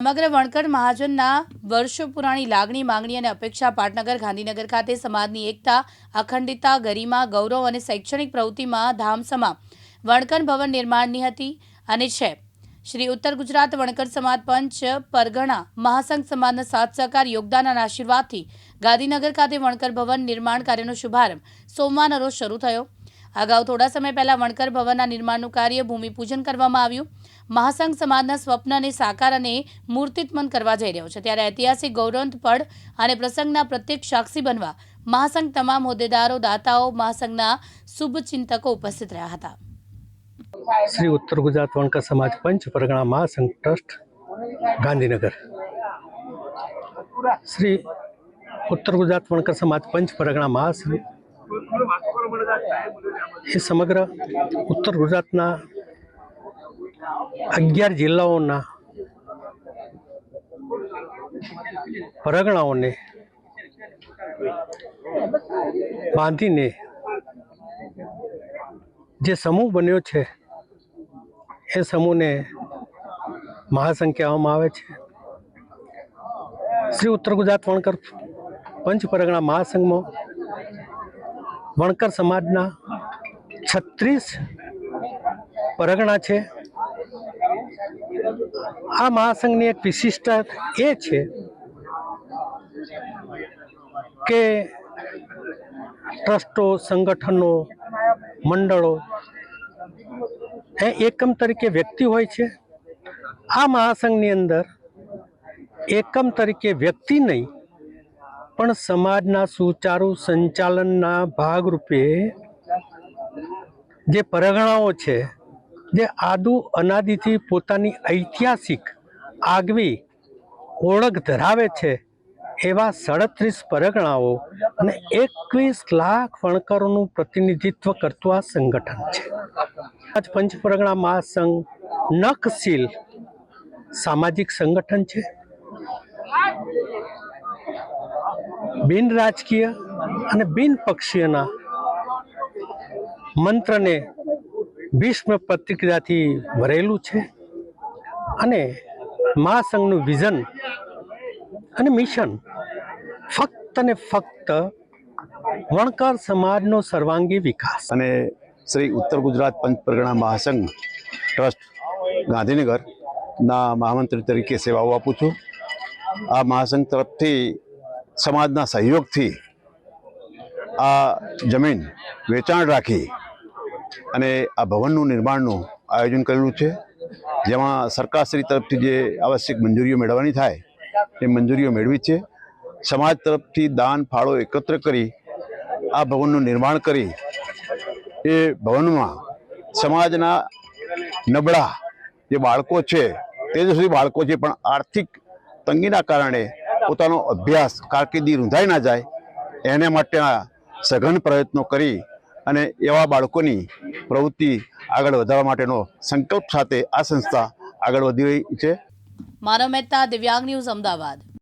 સમગ્ર વણકર મહાજનના વર્ષો પુરાણી લાગણી, માંગણી અને અપેક્ષા પાટનગર, ગાંધીનગર ખાતે સમાજની એકતા, અખંડિતતા, ગરિમા, ગૌરવ અને શૈક્ષણિક પ્રવૃત્તિમાં ધામસમા વણકર ભવન નિર્માણની હતી અને છે. શ્રી ઉત્તર ગુજરાત વણકર સમાજ પંચ પરગણા મહાસંઘ સમાજના સાથ સહકાર યોગદાન અને આશીર્વાદથી ગાંધીનગર ખાતે વણકર ભવન નિર્માણ કાર્યનો શુભારંભ સોમવારના રોજ શરૂ થયો. અગાઉ થોડા સમય પહેલા વણકર ભવનના નિર્માણનું કાર્ય ભૂમિપૂજન કરવામાં આવ્યું. મહાસંઘ સમાજના સ્વપ્નને સાકાર અને મૂર્તિતમન કરવા જઈ રહ્યો છે. ત્યારે ઐતિહાસિક ગૌરવંત પડ અને પ્રસંગના પ્રત્યેક સાક્ષી બનવા મહાસંઘ તમામ હોદ્દેદારો, દાતાઓ મહાસંઘના શુભચિંતકો ઉપસ્થિત રહ્યા હતા. શ્રી ઉત્તર ગુજરાત વણકર સમાજ પંચ પરગણા મહાસંઘ ટ્રસ્ટ, ગાંધીનગર. શ્રી ઉત્તર ગુજરાત વણકર સમાજ પંચ પરગણા મહાસંઘ એ સમગ્ર ઉત્તર ગુજરાતના અગિયાર જિલ્લાઓના પરગણાઓને બાંધીને જે સમૂહ બન્યો છે, એ સમૂહને મહાસંઘ કહેવામાં આવે છે. શ્રી ઉત્તર ગુજરાત વણકર પંચ પરગણા મહાસંઘમાં વણકર સમાજના છત્રીસ પરગણા છે. આ મહાસંઘની એક વિશિષ્ટતા એ છે કે ટ્રસ્ટો, સંગઠનો, મંડળો એ એકમ તરીકે વ્યક્તિ હોય છે. આ મહાસંઘની અંદર એકમ તરીકે વ્યક્તિ નહીં પણ સમાજના સુચારુ સંચાલનના ભાગરૂપે જે પરગણાઓ છે, જે આદુ અનાદિથી પોતાની ઐતિહાસિક આગવી ઓળખ ધરાવે છે, એવા સાડત્રીસ પરગણાઓ અને એકવીસ લાખ વણકરોનું પ્રતિનિધિત્વ કરતું આ સંગઠન છે. આજ પંચ પરગણા મહાસંઘ નકશીલ સામાજિક સંગઠન છે. બિન રાજકીય અને બિન પક્ષીયના મંત્રને ભીષ્મ પ્રતિક્રિયાથી ભરેલું છે અને મહાસંઘનું વિઝન અને મિશન ફક્ત ને ફક્ત વણકર સમાજનો સર્વાંગી વિકાસ. અને શ્રી ઉત્તર ગુજરાત પંચ પરગણા મહાસંઘ ટ્રસ્ટ ગાંધીનગરના મહામંત્રી તરીકે સેવાઓ આપું છું. આ મહાસંઘ તરફથી સમાજના સહયોગથી આ જમીન વેચાણ રાખી અને આ ભવનનું નિર્માણનું આયોજન કરેલું છે. જેમાં સરકારશ્રી તરફથી જે આવશ્યક મંજૂરીઓ મેળવવાની થાય, એ મંજૂરીઓ મેળવી છે. સમાજ તરફથી દાન, ફાળો એકત્ર કરી આ ભવનનું નિર્માણ કરી એ ભવનમાં સમાજના નબળા જે બાળકો છે તેજસ્વી બાળકો છે, પણ આર્થિક તંગીના કારણે પોતાનો અભ્યાસ કારકિર્દી રૂંધાઈ ના જાય, એને માટેના સઘન પ્રયત્નો કરી અને એવા બાળકોની પ્રવૃત્તિ આગળ વધારવા માટેનો સંકલ્પ સાથે આ સંસ્થા આગળ વધી રહી છે. માનવ મહેતા દિવ્યાંગ ન્યૂઝ અમદાવાદ.